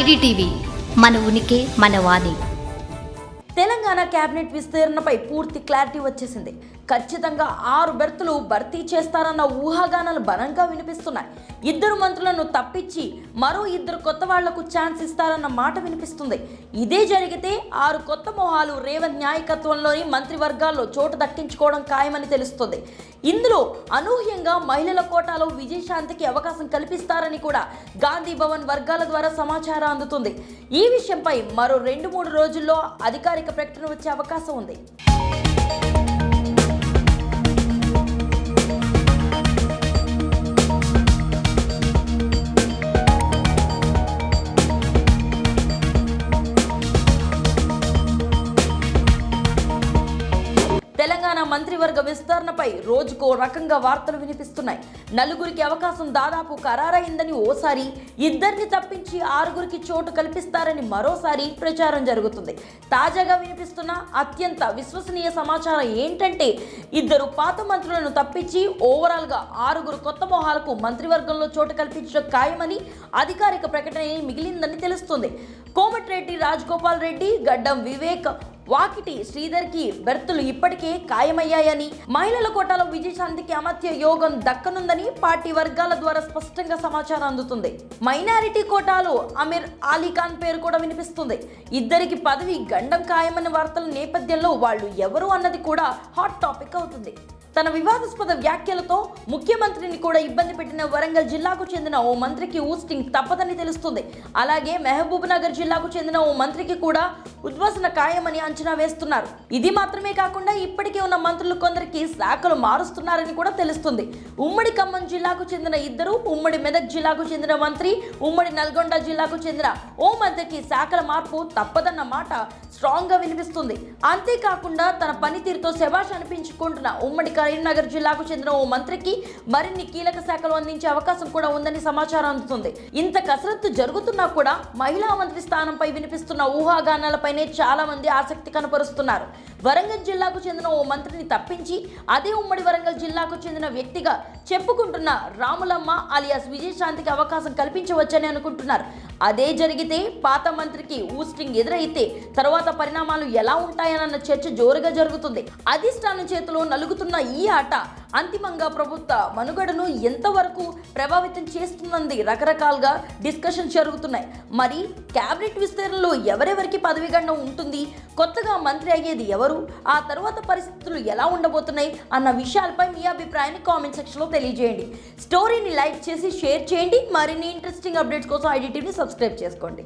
IDTV మన ఉనికి మన వాణి. తెలంగాణ కేబినెట్ విస్తీర్ణపై పూర్తి క్లారిటీ వచ్చేసింది. ఖచ్చితంగా ఆరు బెర్తులు భర్తీ చేస్తారన్న ఊహాగానాలు బలంగా వినిపిస్తున్నాయి. ఇద్దరు మంత్రులను తప్పించి మరో ఇద్దరు కొత్త వాళ్ళకు ఛాన్స్ ఇస్తారన్న మాట వినిపిస్తుంది. ఇదే జరిగితే ఆరు కొత్త మొహాలు రేవంత్ నాయకత్వంలోని మంత్రివర్గాల్లో చోటు దక్కించుకోవడం ఖాయమని తెలుస్తుంది. ఇందులో అనూహ్యంగా మహిళల కోటాలో విజయశాంతికి అవకాశం కల్పిస్తారని కూడా గాంధీ భవన్ వర్గాల ద్వారా సమాచారం అందుతుంది. ఈ విషయంపై మరో రెండు మూడు రోజుల్లో అధికారిక ప్రకటన వచ్చే అవకాశం ఉంది. మంత్రివర్గ విస్తరణపై రోజుకో రకంగా వార్తలు వినిపిస్తున్నాయి. నలుగురికి అవకాశం దాదాపు ఖరారైందని ఓసారి ఇద్దరిని తప్పించి ఆరుగురికి చోటు కల్పిస్తారని మరోసారి ప్రచారం జరుగుతుంది. తాజాగా వినిపిస్తున్న అత్యంత విశ్వసనీయ సమాచారం ఏంటంటే ఇద్దరు పాత మంత్రులను తప్పించి ఓవరాల్గా ఆరుగురు కొత్త మొహాలకు మంత్రివర్గంలో చోటు కల్పించడం ఖాయమని అధికారిక ప్రకటన మిగిలిందని తెలుస్తుంది. కోమటిరెడ్డి రాజగోపాల్ రెడ్డి గడ్డం వివేక్ వాకిటి శ్రీధర్కి బెర్తులు ఇప్పటికే ఖాయమయ్యాయని మహిళల కోటాలో విజయశాంతికి అమత్య యోగం దక్కనుందని పార్టీ వర్గాల ద్వారా స్పష్టంగా సమాచారం అందుతుంది. మైనారిటీ కోటాలో అమీర్ అలీ ఖాన్ పేరు కూడా వినిపిస్తుంది. ఇద్దరికి పదవి గండం ఖాయమన్న వార్తల నేపథ్యంలో వాళ్ళు ఎవరు అన్నది కూడా హాట్ టాపిక్ అవుతుంది. తన వివాదాస్పద వ్యాఖ్యలతో ముఖ్యమంత్రిని కూడా ఇబ్బంది పెట్టిన వరంగల్ జిల్లాకు చెందిన ఓ మంత్రికి ఊస్టింగ్ తప్పదని తెలుస్తుంది. అలాగే మహబూబ్ నగర్ జిల్లాకు చెందిన ఓ మంత్రికి కూడా ఉద్వాసన ఖాయమని అంచనా వేస్తున్నారు. ఇది మాత్రమే కాకుండా ఇప్పటికే ఉన్న మంత్రులు కొందరికి శాఖలు మారుస్తున్నారని కూడా తెలుస్తుంది. ఉమ్మడి ఖమ్మం జిల్లాకు చెందిన ఇద్దరు ఉమ్మడి మెదక్ జిల్లాకు చెందిన మంత్రి ఉమ్మడి నల్గొండ జిల్లాకు చెందిన ఓ మంత్రికి శాఖల మార్పు తప్పదన్న మాట స్ట్రాంగ్గా వినిపిస్తుంది. అంతేకాకుండా తన పనితీరుతో శభాష్ అనిపించుకుంటున్న ఉమ్మడి కరీంనగర్ జిల్లాకు చెందిన ఓ మంత్రికి మరిన్ని కీలక శాఖలు అందించే అవకాశం కూడా ఉందని సమాచారం అందుతుంది. ఇంత కసరత్తు జరుగుతున్నా కూడా మహిళా మంత్రి స్థానంపై వినిపిస్తున్న ఊహాగానాలపైనే చాలా మంది ఆసక్తి కనపరుస్తున్నారు. వరంగల్ జిల్లాకు చెందిన ఓ మంత్రిని తప్పించి అదే ఉమ్మడి వరంగల్ జిల్లాకు చెందిన వ్యక్తిగా చెప్పుకుంటున్న రాములమ్మ అలియాస్ విజయశాంతికి అవకాశం కల్పించవచ్చని అనుకుంటున్నారు. అదే జరిగితే పాత మంత్రికి ఊస్టింగ్ ఎదురైతే తర్వాత పరిణామాలు ఎలా ఉంటాయనన్న చర్చ జోరుగా జరుగుతుంది. అధిష్టానం చేతిలో నలుగుతున్న ఈ ఆట అంతిమంగా ప్రభుత్వ మనుగడను ఎంతవరకు ప్రభావితం చేస్తుందంది రకరకాలుగా డిస్కషన్ జరుగుతున్నాయి. మరి క్యాబినెట్ విస్తరణలో ఎవరెవరికి పదవిగండం ఉంటుంది? కొత్తగా మంత్రి అయ్యేది ఎవరు? ఆ తర్వాత పరిస్థితులు ఎలా ఉండబోతున్నాయి? అన్న విషయాలపై మీ అభిప్రాయాన్ని కామెంట్ సెక్షన్లో తెలియజేయండి. స్టోరీని లైక్ చేసి షేర్ చేయండి. మరిన్ని ఇంట్రెస్టింగ్ అప్డేట్స్ కోసం ఐడిటీని సబ్స్క్రైబ్ చేసుకోండి.